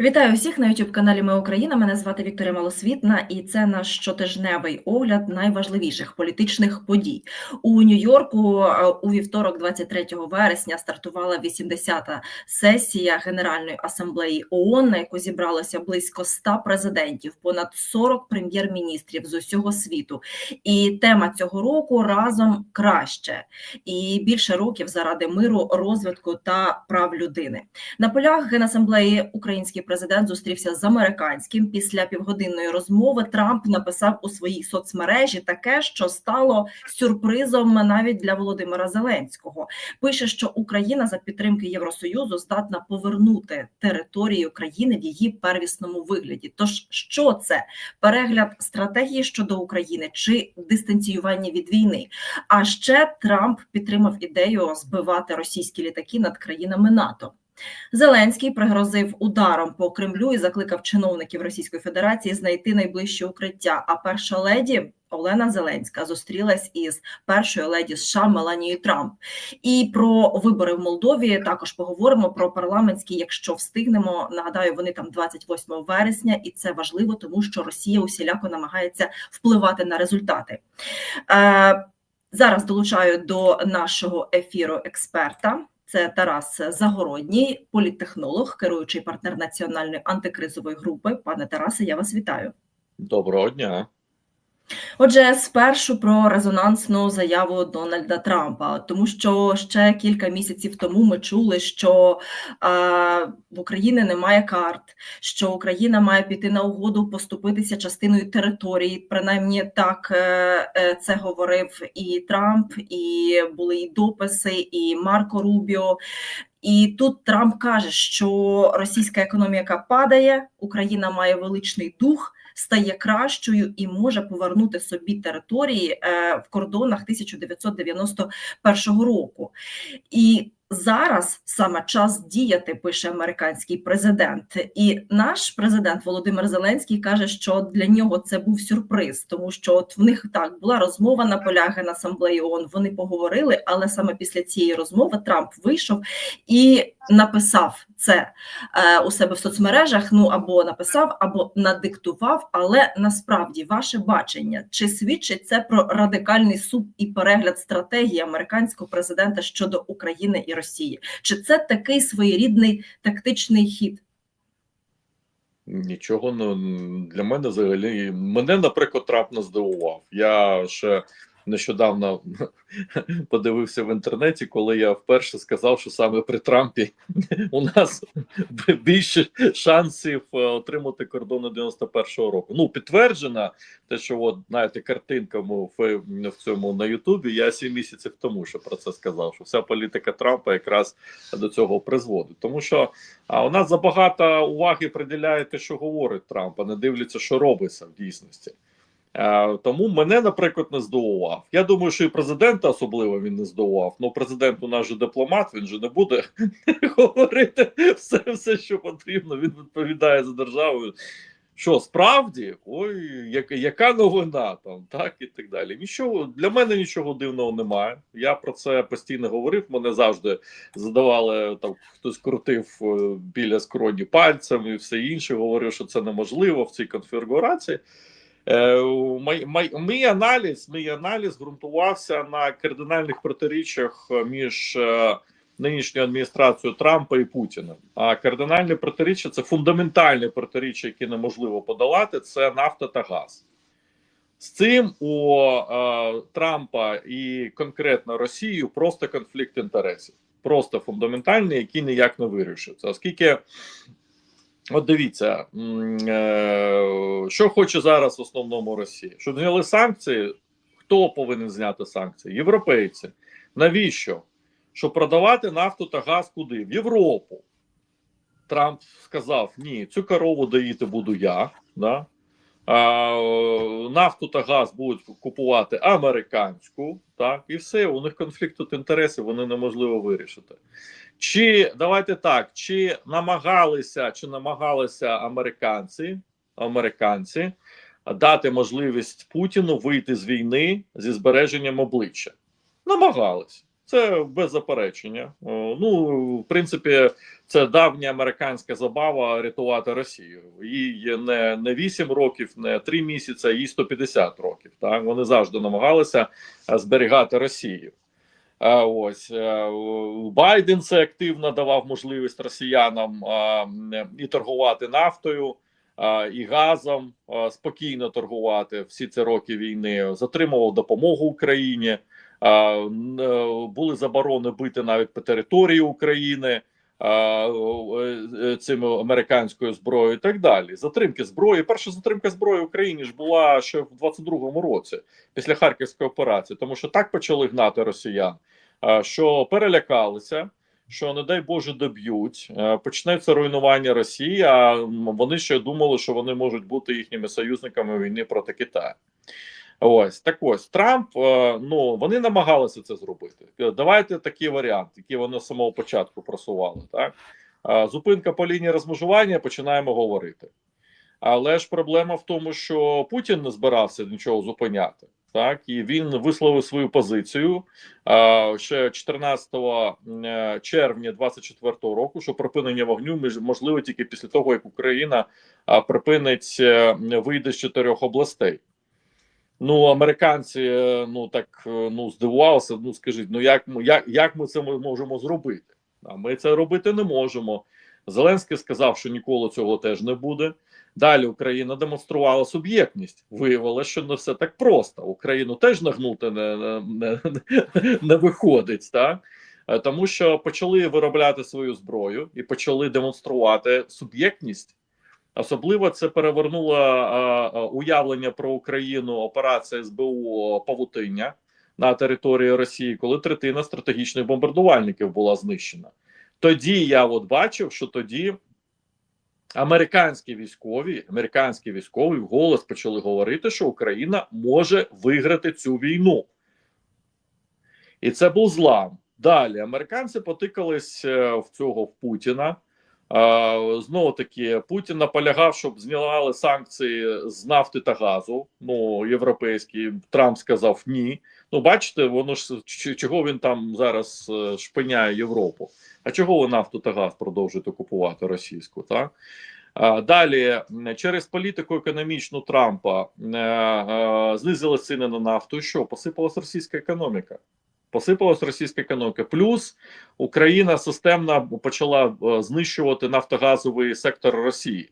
Вітаю всіх на youtube каналі Ми Україна. Мене звати Вікторія Малосвітна, і це наш щотижневий огляд найважливіших політичних подій у Нью-Йорку. е, У вівторок, 23 вересня, стартувала 80-та сесія Генеральної асамблеї ООН, на яку зібралося близько 100 президентів, понад 40 прем'єр-міністрів з усього світу. І тема цього року разом краще і більше років заради миру, розвитку та прав людини. На полях Генасамблеї український президент зустрівся з американським. Після півгодинної розмови Трамп написав у своїй соцмережі таке, що стало сюрпризом навіть для Володимира Зеленського. Пише, що Україна за підтримки Євросоюзу здатна повернути територію країни в її первісному вигляді. Тож що це перегляд стратегії щодо України чи дистанціювання від війни? А ще Трамп підтримав ідею збивати російські літаки над країнами НАТО. Зеленський пригрозив ударом по Кремлю і закликав чиновників Російської Федерації знайти найближче укриття. А перша леді Олена Зеленська зустрілась із першою леді США Меланією Трамп. І про вибори в Молдові також поговоримо про парламентські, якщо встигнемо. Нагадаю, вони там 28 вересня, і це важливо, тому що Росія усіляко намагається впливати на результати. Е, Зараз долучаю до нашого ефіру експерта. Це Тарас Загородній, політтехнолог, керуючий партнер національної антикризової групи. Пане Тарасе, я вас вітаю. Доброго дня. Отже, спершу про резонансну заяву Дональда Трампа, тому що ще кілька місяців тому ми чули, що е, в Україні немає карт, що Україна має піти на угоду, поступитися частиною території. Принаймні так е, е, це говорив і Трамп, і були і дописи, і Марко Рубіо. І тут Трамп каже, що російська економіка падає, Україна має величний дух стає кращою і може повернути собі території е, в кордонах 1991 року. І зараз саме час діяти, пише американський президент. І наш президент Володимир Зеленський каже, що для нього це був сюрприз, тому що от в них так була розмова на полях на асамблеї ООН, Вони поговорили, але саме після цієї розмови Трамп вийшов і написав це е, у себе в соцмережах. Ну або написав, або надиктував. Але насправді ваше бачення чи свідчить це про радикальний суд і перегляд стратегії американського президента щодо України і Росії? Чи це такий своєрідний тактичний хід? Нічого ну, для мене взагалі. Мене, наприклад, Трамп не здивував. Я ще нещодавно подивився в інтернеті, коли я вперше сказав, що саме при Трампі у нас більше шансів е, отримати кордони 91-го року. Ну, підтверджена те, що от знаєте, картинка в, цьому на Ютубі. Я сім місяців тому що про це сказав. Що вся політика Трампа якраз до цього призводить, тому що а у нас забагато уваги приділяє те, що говорить Трамп, а не дивляться, що робиться в дійсності. Е, тому мене, наприклад, не здивував. Я думаю, що і президента особливо він не здивував. Ну, президент у нас же дипломат, він же не буде говорити все, все, що потрібно. Він відповідає за державу. Що справді, ой, яка, яка новина там, так і так далі. Нічого для мене нічого дивного немає. Я про це постійно говорив. Мене завжди задавали там, хтось крутив е, біля скроні пальцем і все інше. Говорив, що це неможливо в цій конфігурації. Е, мій, аналіз, мій аналіз ґрунтувався на кардинальних протиріччях між е, нинішньою адміністрацією Трампа і Путіна. А кардинальні протиріччя це фундаментальні протиріччя, які неможливо подолати. Це нафта та газ. З цим у е, Трампа і конкретно Росію просто конфлікт інтересів, просто фундаментальний, який ніяк не вирішується, оскільки. От дивіться, е, що хоче зараз в основному Росія? Щоб зняли санкції, хто повинен зняти санкції? Європейці. Навіщо? Щоб продавати нафту та газ куди? В Європу. Трамп сказав: ні, цю корову доїти буду я. Да? Нафту та газ будуть купувати американську, так, і все, у них конфлікт тут інтересів, вони неможливо вирішити. Чи давайте так, чи намагалися, чи намагалися американці американці дати можливість Путіну вийти з війни зі збереженням обличчя? Намагалися. Це без заперечення. Ну, в принципі, це давня американська забава рятувати Росію. Їй не, не 8 років, не 3 місяці, їй 150 років. Так вони завжди намагалися е, зберігати Росію. А ось е, Байден це активно давав можливість росіянам і торгувати нафтою, і газом спокійно торгувати всі ці роки війни, затримував допомогу Україні. Е, Були заборони бити навіть по території України е, цим американською зброєю і так далі. Затримки зброї. Перша затримка зброї в Україні ж була ще в 22-му році після Харківської операції, тому що так почали гнати росіян, що перелякалися. Що не дай Боже доб'ють, е, почнеться руйнування Росії. А вони ще думали, що вони можуть бути їхніми союзниками війни проти Китаю. Ось так ось Трамп. е, Ну вони намагалися це зробити. Е, Давайте такий варіант, який вони з самого початку просували. Так Е, зупинка по лінії розмежування. Починаємо говорити. Але ж проблема в тому, що Путін не збирався нічого зупиняти. Так і він висловив свою позицію ще 14 е, червня 24 року, що припинення вогню можливо тільки після того, як Україна припинить вийде з чотирьох областей. Ну, американці е, ну так е, ну здивувалися. Ну скажіть, ну як як, як ми це можемо зробити? А ми це робити не можемо. Зеленський сказав, що ніколи цього теж не буде. Далі Україна демонструвала суб'єктність. Виявилося, що не все так просто. Україну теж нагнути не, не, не, не виходить, так? Е, Тому що почали виробляти свою зброю і почали демонструвати суб'єктність. Особливо це перевернуло уявлення про Україну операція СБУ Павутиння на території Росії, коли третина стратегічних бомбардувальників була знищена. Тоді я от бачив, що тоді американські військові, американські військові вголос почали говорити, що Україна може виграти цю війну. І це був злам. Далі американці потикались е, в цього в Путіна. Знову таки, Путін наполягав, щоб знімали санкції з нафти та газу. Ну, європейські. Трамп сказав ні. Ну, бачите, воно ж чого він там зараз е, шпиняє Європу. А чого ви нафту та газ продовжуєте купувати російську? Так далі через політику економічну Трампа е, е, знизили ціни на нафту. Що посипалась російська економіка? Посипалась російська економіка. Плюс Україна системно почала е, знищувати нафтогазовий сектор Росії.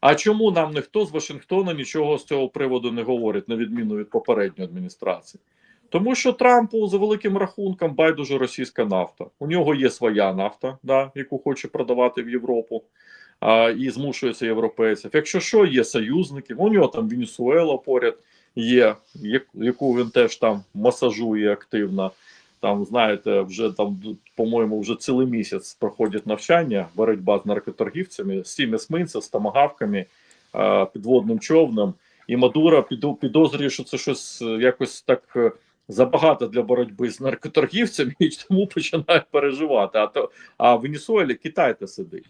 А чому нам ніхто з Вашингтона нічого з цього приводу не говорить, на відміну від попередньої адміністрації? Тому що Трампу за великим рахунком байдуже російська нафта. У нього є своя нафта, да, яку хоче продавати в Європу а, і змушується європейців. Якщо що, є союзники, у нього там Венесуела поряд є, яку він теж там масажує активно. Там, знаєте, вже там, по-моєму, вже цілий місяць проходять навчання, боротьба з наркоторгівцями, сім есминців з томагавками, е, підводним човном. І Мадура підозрює, що це щось е, якось так е, забагато для боротьби з наркоторгівцями, і тому починає переживати. А то а в Венесуелі Китай та сидить.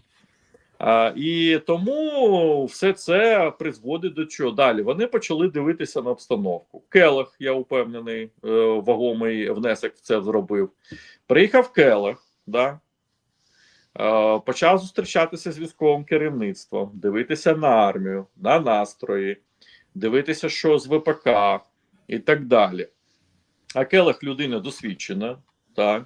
І тому все це призводить до чого далі. Вони почали дивитися на обстановку. Келех, я упевнений, е, вагомий внесок в це зробив. Приїхав Келех, да, е, почав зустрічатися з військовим керівництвом, дивитися на армію, на настрої, дивитися, що з ВПК і так далі. А Келех людина досвідчена, так.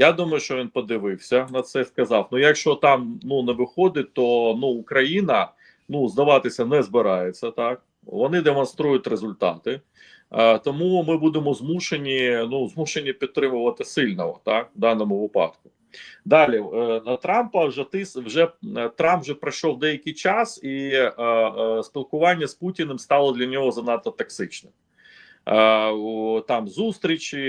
Я думаю, що він подивився на це сказав: ну, якщо там ну не виходить, то ну Україна ну здаватися не збирається. Так вони демонструють результати, е, тому ми будемо змушені ну змушені підтримувати сильного так в даному випадку. Далі е, на Трампа вже тис вже е, Трамп вже пройшов деякий час, і е, е, спілкування з Путіним стало для нього занадто токсичним. Е, там зустрічі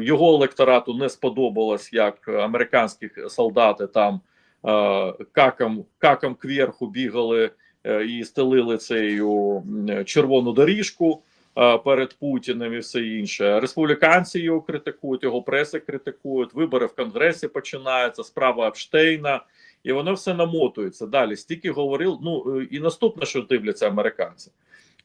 його електорату не сподобалось, як американські солдати там е, каком, каком кверху бігали е, і стелили цю червону доріжку перед Путіним і все інше. Республіканці його критикують, його преси критикують. Вибори в Конгресі починаються, справа Епштейна, і воно все намотується. Далі стільки говорив. Ну і наступне, що дивляться американці.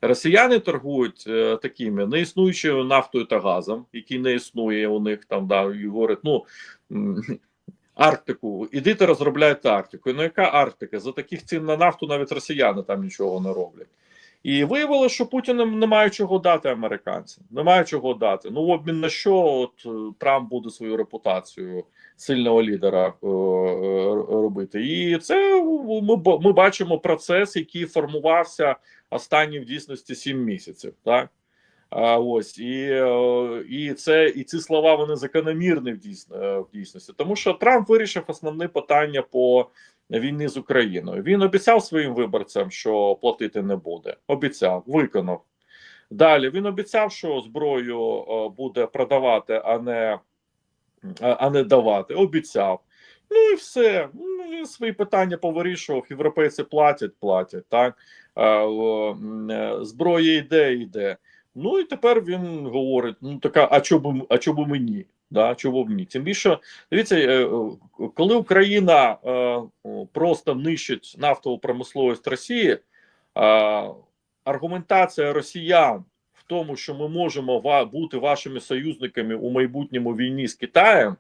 Росіяни торгують е, такими неіснуючою нафтою та газом, які не існує у них там, да, і говорять, ну Арктику, ідите розробляйте Арктику. Ну яка Арктика? За таких цін на нафту навіть росіяни там нічого не роблять. І виявилося, що Путін немає чого дати американцям. Немає чого дати. Ну, в обмін на що от е, Трамп буде свою репутацію сильного лідера е, е, робити. І це ми, ми бачимо процес, який формувався останні в дійсності сім місяців. Так? А, ось і, е, і це і ці слова вони закономірні в дійсно в дійсності, тому що Трамп вирішив основне питання по війни з Україною. Він обіцяв своїм виборцям, що платити не буде. Обіцяв, виконав. Далі він обіцяв, що зброю буде продавати, а не, а не давати. Обіцяв. Ну і все. Ну, Він свої питання повирішував. Європейці платять, платять. Так Е, зброя йде, йде. Ну і тепер він говорить: ну така, а чому а чому мені? Да, чого б? Тим більше, дивіться, е, коли Україна е, просто нищить нафтову промисловість Росії, аргументація росіян тому, що ми можемо бути вашими союзниками у майбутньому війні з Китаєм,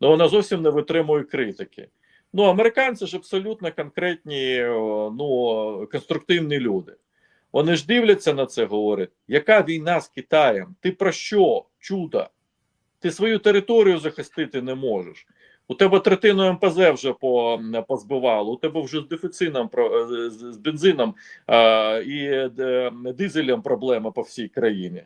ну вона зовсім не витримує критики. Ну, американці ж абсолютно конкретні, ну конструктивні люди. Вони ж дивляться на це, говорять, яка війна з Китаєм? Ти про що? Чудо? Ти свою територію захистити не можеш. У тебе третину МПЗ вже по, позбивало, у тебе вже з дефіцином, з, з бензином е, і е, дизелем проблема по всій країні.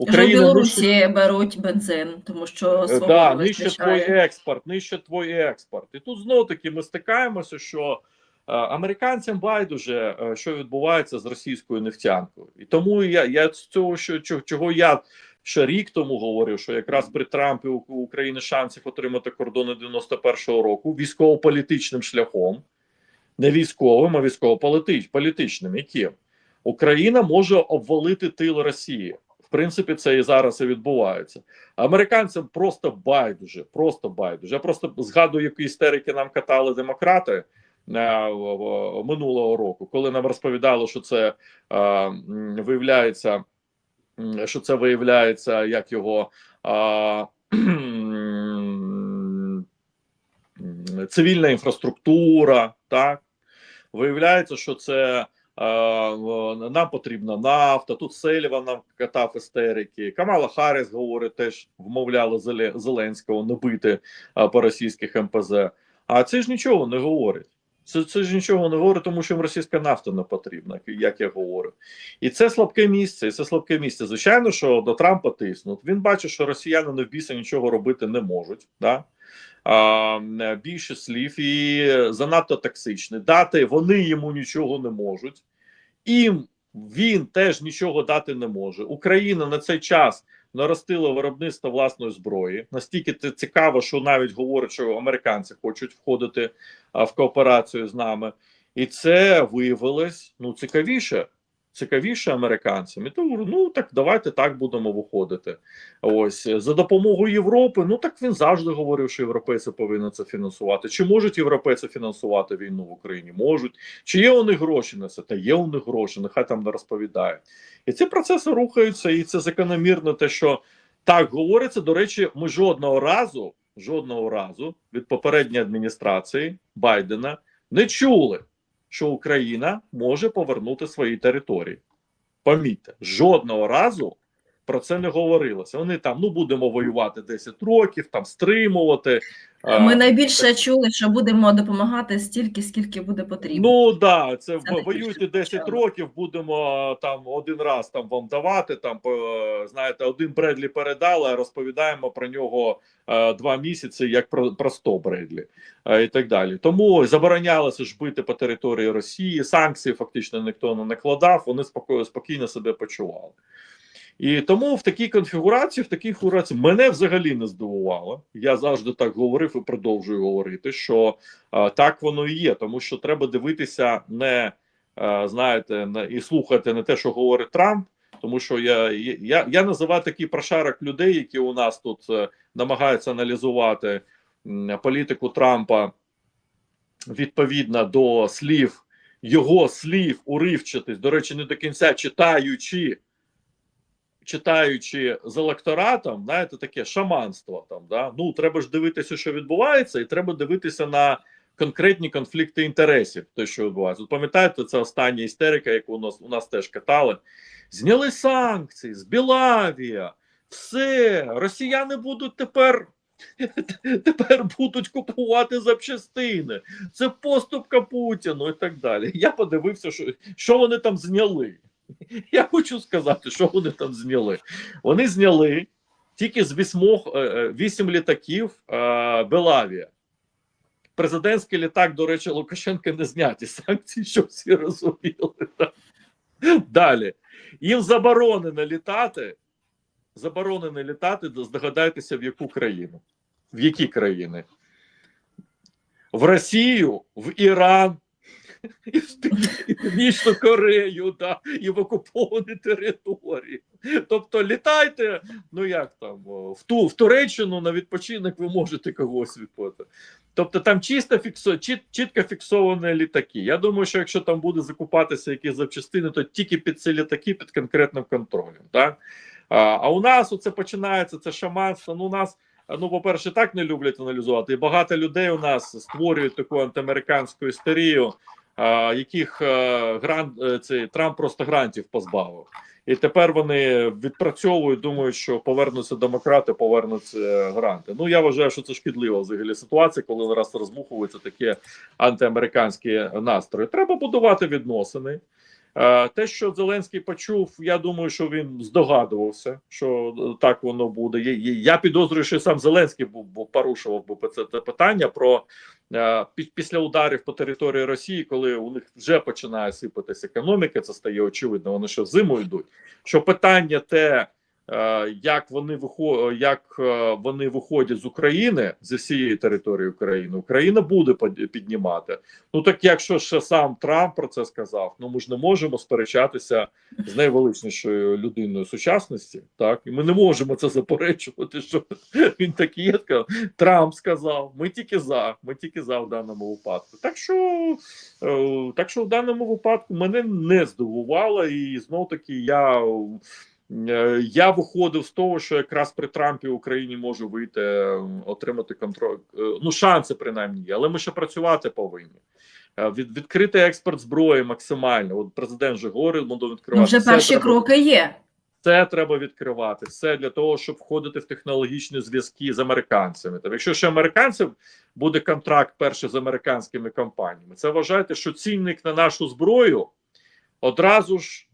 Вже в нищить- беруть бензин, тому що Е, Да, не нищить твій експорт, нищить твій експорт. І тут знову таки ми стикаємося, що е, американцям байдуже, е, що відбувається з російською нефтянкою. І тому я, я з цього, що, чого я ще рік тому говорив, що якраз при Трампі у України шансів отримати кордони 91-го року військово-політичним шляхом, не військовим, а військово-політичним. Яким? Україна може обвалити тил Росії. В принципі, це і зараз і відбувається. Американцям просто байдуже, просто байдуже. Я просто згадую, які істерики нам катали демократи е, минулого року, коли нам розповідали, що це е, виявляється, що це виявляється, як його м, цивільна інфраструктура, так виявляється, що це. Нам потрібна нафта. Тут Селіван нам катав істерики. Камала Харріс говорить, теж вмовляла Зеленського не бити по російських МПЗ. А це ж нічого не говорить. Це, це ж нічого не говорить, тому що їм російська нафта не потрібна, як я говорю. І це слабке місце. І це слабке місце. Звичайно, що до Трампа тиснуть. Він бачить, що росіяни не в біса нічого робити не можуть. Да? А, е, більше слів і занадто токсичні. Дати вони йому нічого не можуть. Їм він теж нічого дати не може. Україна на цей час наростила виробництво власної зброї. Настільки це цікаво, що навіть говорять, що американці хочуть входити в кооперацію з нами, і це виявилось ну цікавіше. Цікавіше американцям. І то ну так давайте так будемо виходити. Ось за допомогою Європи. Ну так він завжди говорив, що європейці повинні це фінансувати. Чи можуть європейці фінансувати війну в Україні? Можуть. Чи є у них гроші на це? Та є у них гроші, нехай там не розповідають. І ці процеси рухаються, і це закономірно те, що так говориться. До речі, ми жодного разу, жодного разу від попередньої адміністрації Байдена не чули, що Україна може повернути свої території. Помітьте, жодного разу про це не говорилося. Вони там ну будемо воювати 10 років, там стримувати. А, Ми найбільше чули, що будемо допомагати стільки, скільки буде потрібно. Ну да, це, Це воюйте 10 звичайно. років, будемо там один раз там вам давати. Там по- знаєте, один Бредлі передали, розповідаємо про нього е, два місяці, як про, про 100 Бредлі е, і так далі. Тому заборонялося ж бити по території Росії. Санкції фактично ніхто не накладав. Вони спокійно спокійно себе почували. І тому в такій конфігурації, в такій конфігурації мене взагалі не здивувало. Я завжди так говорив і продовжую говорити, що а, так воно і є, тому що треба дивитися не а, знаєте, не, і слухати не те, що говорить Трамп. Тому що я я, я називаю такий прошарок людей, які у нас тут е, намагаються аналізувати м, політику Трампа відповідно до слів його слів уривчатись, до речі, не до кінця читаючи, читаючи з електоратом, знаєте, таке шаманство там. Да? Ну, треба ж дивитися, що відбувається, і треба дивитися на конкретні конфлікти інтересів, те, що відбувається. От пам'ятаєте, це остання істерика, яку у нас у нас теж катали. Зняли санкції з Білавія, все, росіяни будуть тепер. Тепер будуть купувати запчастини. Це поступка Путіну і так далі. Я подивився, що, що вони там зняли. Я хочу сказати, що вони там зняли. Вони зняли тільки з вісьмох, е, е, вісім літаків е, Белавія. Президентський літак, до речі, Лукашенка не зняті санкції, що всі розуміли. Далі. Їм заборонено літати. Заборонено літати, здогадайтеся, в яку країну. В які країни? В Росію, в Іран, Північну Корею, да, і в окуповані території. Тобто літайте, ну як там, в ту в Туреччину на відпочинок ви можете когось відпити. Тобто там чисто фіксо, чіт, чітко фіксовані літаки. Я думаю, що якщо там буде закупатися якісь запчастини, то тільки під ці літаки під конкретним контролем. Так? А, а у нас оце починається це шаманство. Ну, у нас, ну, по-перше, так не люблять аналізувати. І багато людей у нас створюють таку антиамериканську істерію, яких гран грант, е, цей Трамп просто грантів позбавив. І тепер вони відпрацьовують, думають, що повернуться демократи, повернуться гранти. Ну я вважаю, що це шкідлива взагалі ситуація, коли раз розмухуються такі антиамериканські настрої. Треба будувати відносини. Е, Те, що Зеленський почув, я думаю, що він здогадувався, що е, так воно буде. Я, підозрюю, що сам Зеленський був, порушував би це, питання про е, після ударів по території Росії, коли у них вже починає сипатись економіка, це стає очевидно. Вони що зиму йдуть. Що питання те, як вони вихо- як е, вони виходять з України зі всієї території України, Україна буде піднімати. Ну так якщо ще сам Трамп про це сказав, ну ми ж не можемо сперечатися з найвеличнішою людиною сучасності, так і ми не можемо це заперечувати. Що він так є. Трамп сказав. Ми тільки за, ми тільки за в даному випадку. Так що, е, так що в даному випадку мене не здивувало, і знов таки я. Е, Я виходив з того, що якраз при Трампі Україні може вийти е, отримати контроль. е, Ну, шанси принаймні є, але ми ще працювати повинні. Е, Від відкрити експорт зброї максимально. От президент же говорив, буде відкривати Ну, вже Все перші треба- кроки є. це треба відкривати. Все для того, щоб входити в технологічні зв'язки з американцями. Там, якщо ще американців буде контракт перший з американськими компаніями, це вважайте, що цінник на нашу зброю одразу ж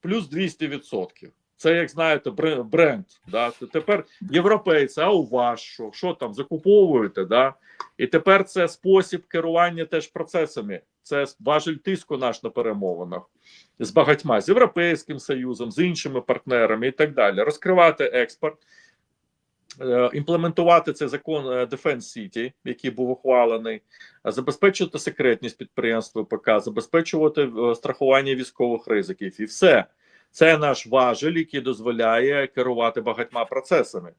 плюс 200%. Це, як знаєте, бренд. Да? Тепер європейці, а у вас що? Що там закуповуєте? Да? І тепер це спосіб керування теж процесами. Це важель тиску наш на перемовинах з багатьма з Європейським Союзом, з іншими партнерами і так далі. Розкривати експорт, е, імплементувати цей закон е, Defense City, який був ухвалений, забезпечувати секретність підприємств ВПК, забезпечувати е, страхування військових ризиків і все. Це наш важель, який дозволяє керувати багатьма процесами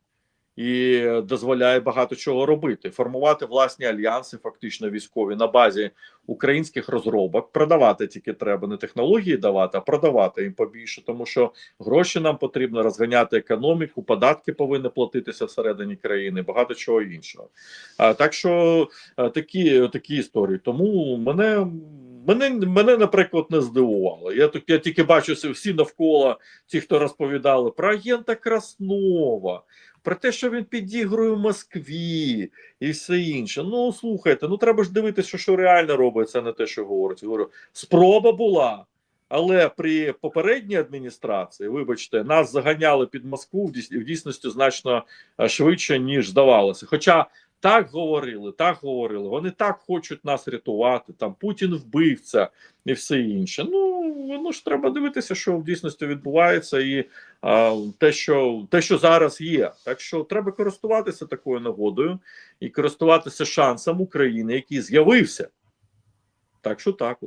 і дозволяє багато чого робити, формувати власні альянси, фактично військові на базі українських розробок. Продавати тільки треба не технології давати, а продавати їм побільше, тому що гроші нам потрібно розганяти економіку, податки повинні платитися всередині країни, багато чого іншого. А так що е, такі, такі історії. Тому мене. Мене, мене, наприклад, не здивувало. Я, я тільки бачу всі- навколо ті, хто розповідали про агента Краснова, про те, що він підігрує Москві і все інше. Ну слухайте, ну треба ж дивитися, що, що реально робиться, а не те, що говорить. Говорю, спроба була. Але при попередній адміністрації, вибачте, нас заганяли під Москву в дійс- дійсності значно швидше, ніж здавалося. Хоча так говорили, так говорили. Вони так хочуть нас рятувати. Там Путін вбивця і все інше. Ну ну ж треба дивитися, що в дійсності відбувається, і а, те, що те, що зараз є. Так що треба користуватися такою нагодою і користуватися шансом України, який з'явився. Так що так.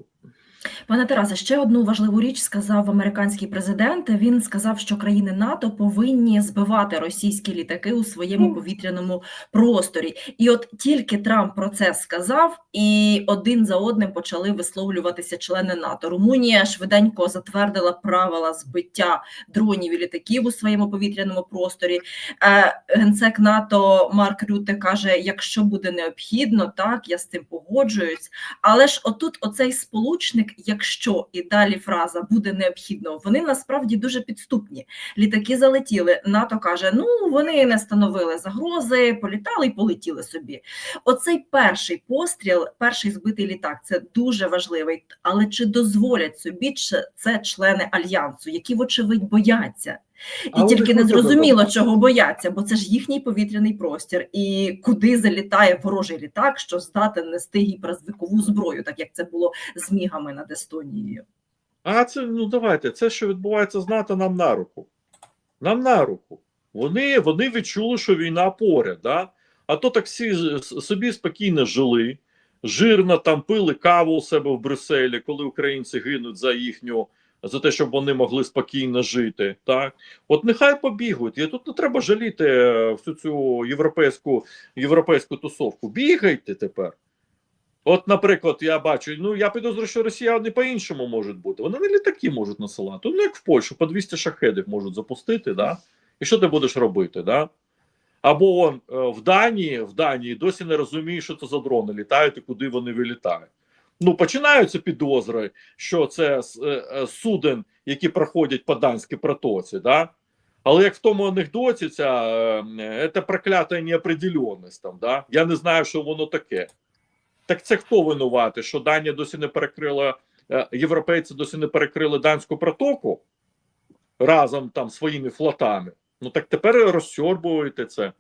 Пане Тарасе, ще одну важливу річ сказав американський президент. Він сказав, що країни НАТО повинні збивати російські літаки у своєму повітряному просторі. І от тільки Трамп про це сказав, і один за одним почали висловлюватися члени НАТО. Румунія швиденько затвердила правила збиття дронів і літаків у своєму повітряному просторі. Е, Генсек НАТО Марк Рюте каже: якщо буде необхідно, так я з цим погоджуюсь. Але ж отут оцей сполучник, якщо і далі фраза буде необхідно, вони насправді дуже підступні. Літаки залетіли. НАТО каже: ну вони не становили загрози, політали і полетіли собі. Оцей перший постріл, перший збитий літак, це дуже важливий. Але чи дозволять собі це члени альянсу, які вочевидь бояться? І Але тільки не зрозуміло, чого бояться, бо це ж їхній повітряний простір, і куди залітає ворожий літак, що здатен нести гіперзвукову зброю, так як це було з мігами над Естонією. А це ну давайте, це що відбувається з НАТО, нам на руку. Нам на руку. Вони, вони відчули, що війна поряд. Да? А то так всі собі спокійно жили, жирно там пили каву у себе в Брюсселі, коли українці гинуть за їхню, за те, щоб вони могли спокійно жити. Так? От нехай побігуть. І тут не треба жаліти е, всю цю європейську, європейську тусовку. Бігайте тепер. От, наприклад, я бачу, ну я підозрюю, що росіяни по-іншому можуть бути. Вони не літаки можуть насилати. Ну, як в Польщу, по 200 шахедів можуть запустити, да? І що ти будеш робити? Да? Або он, е, в Данії, в Данії досі не розуміє, що це за дрони літають і куди вони вилітають. Ну, починаються підозри, що це е, е, суден, які проходять по данській протоці, да? Але як в тому анекдоті, ця е, це проклята неопределенність там, да? я не знаю, що воно таке. Так це хто винуватий? Що Данія досі не перекрила, європейці досі не перекрили данську протоку разом там своїми флотами. Ну так тепер розсьорбуєте це.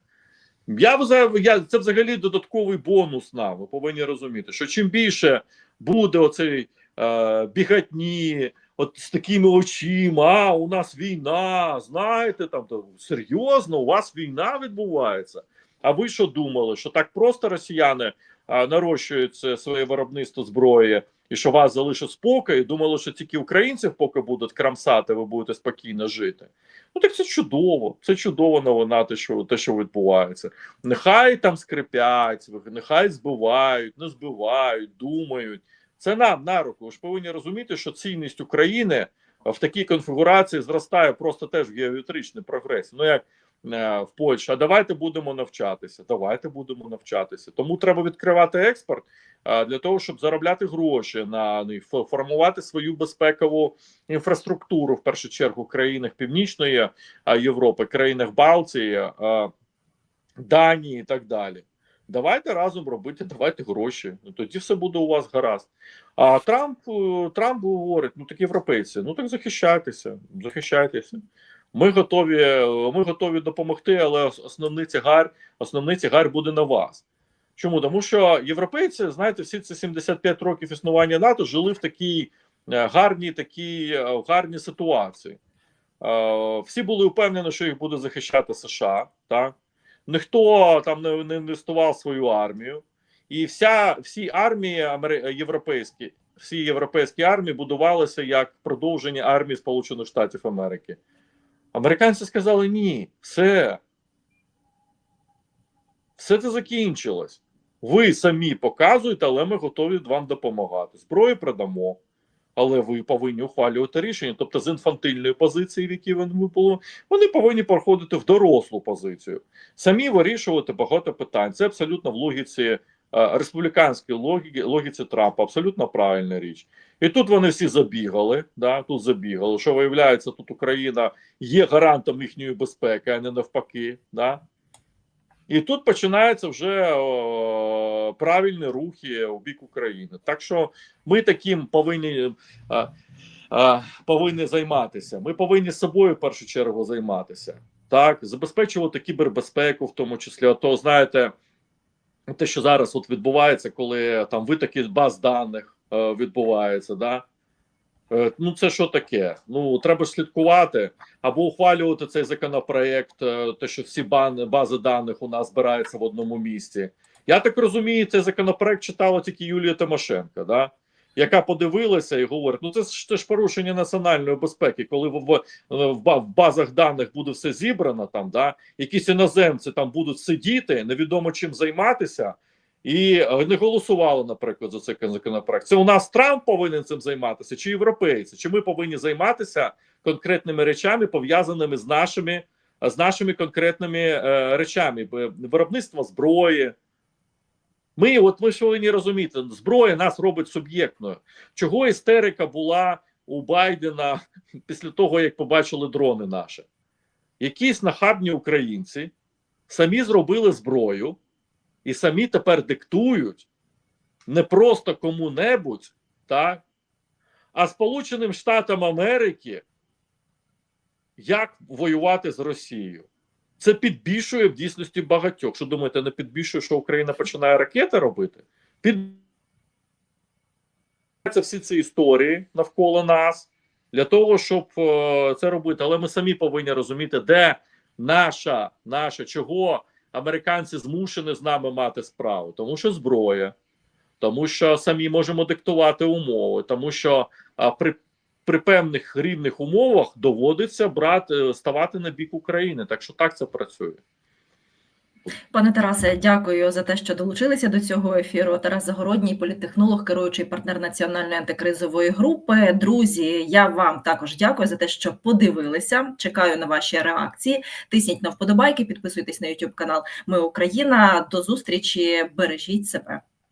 Я, я це взагалі додатковий бонус нам. Ви повинні розуміти, що чим більше буде оцей е, бігатні, от з такими очима, а у нас війна, знаєте, там то, серйозно, у вас війна відбувається. А ви що думали, що так просто росіяни а, нарощують своє виробництво зброї, і що вас залишить спокій, думали, що тільки українців поки будуть крамсати, ви будете спокійно жити. Ну так це чудово, це чудова новина, те, що те, що відбувається. Нехай там скрипять, нехай збивають, не збивають, думають. Це нам на руку. Ви ж повинні розуміти, що цінність України в такій конфігурації зростає просто теж в геометричний прогрес. Ну як в Польщі, а давайте будемо навчатися. Давайте будемо навчатися. Тому треба відкривати експорт для того, щоб заробляти гроші на них, формувати свою безпекову інфраструктуру в першу чергу в країнах Північної Європи, країнах Балтії, Данії і так далі. Давайте разом робити, давайте гроші. Ну тоді все буде у вас гаразд. А Трамп е, Трамп говорить: ну так європейці, ну так захищайтеся, захищайтеся. Ми готові, ми готові допомогти, але ос- основний тягар, основний тягар буде на вас. Чому? Тому що європейці, знаєте, всі ці 75 років існування НАТО жили в такій е, гарній, такій е, гарній ситуації. Е, Всі були впевнені, що їх буде захищати США. Так? Ніхто там не, не інвестував свою армію, і вся всі армії європейські, всі європейські армії будувалися як продовження армії Сполучених Штатів Америки. Американці сказали: ні, все. Все це закінчилось. Ви самі показуєте, але ми готові вам допомагати. Зброю продамо, але ви повинні ухвалювати рішення. Тобто з інфантильної позиції, в якій вони були, вони повинні переходити в дорослу позицію. Самі вирішувати багато питань. Це абсолютно в логіці республіканській логіки, логіці Трампа, абсолютно правильна річ. І тут вони всі забігали. Да, тут забігали. Що виявляється, тут Україна є гарантом їхньої безпеки, а не навпаки. Да? І тут починаються вже о, правильні рухи у бік України. Так що ми таким повинні а, а, повинні займатися. Ми повинні собою в першу чергу займатися. Так, забезпечувати кібербезпеку, в тому числі. А то знаєте, те, що зараз от відбувається, коли там витоки баз даних е, відбуваються, да. Е, Ну, це що таке? Ну треба слідкувати або ухвалювати цей законопроект, е, те, що всі бан, бази даних у нас збираються в одному місці. Я так розумію, цей законопроект читала тільки Юлія Тимошенко. Да? Яка подивилася і говорить: ну це ж це ж порушення національної безпеки, коли в, в, в базах даних буде все зібрано, там да якісь іноземці там будуть сидіти, невідомо чим займатися. І е, не голосували, наприклад, за цей законопроект. Це у нас Трамп повинен цим займатися, чи європейці? Чи ми повинні займатися конкретними речами, пов'язаними з нашими з нашими конкретними е, речами виробництво зброї. Ми, от ми ж повинні розуміти, зброя нас робить суб'єктною. Чого істерика була у Байдена після того, як побачили дрони наші? Якісь нахабні українці самі зробили зброю і самі тепер диктують не просто кому-небудь, так, а Сполученим Штатам Америки як воювати з Росією. Це підбільшує в дійсності багатьох. Що думаєте, не підбільшує, що Україна починає ракети робити? Під всі ці історії навколо нас для того, щоб е, це робити. Але ми самі повинні розуміти, де наша, наша чого американці змушені з нами мати справу, тому що зброя, тому що самі можемо диктувати умови, тому що а, при при певних рівних умовах доводиться брати ставати на бік України. Так що так це працює. Пане Тарасе, дякую за те, що долучилися до цього ефіру. Тарас Загородній, політтехнолог, керуючий партнер національної антикризової групи. Друзі, я вам також дякую за те, що подивилися. Чекаю на ваші реакції. Тисніть на вподобайки, підписуйтесь на YouTube канал Ми Україна. До зустрічі, бережіть себе.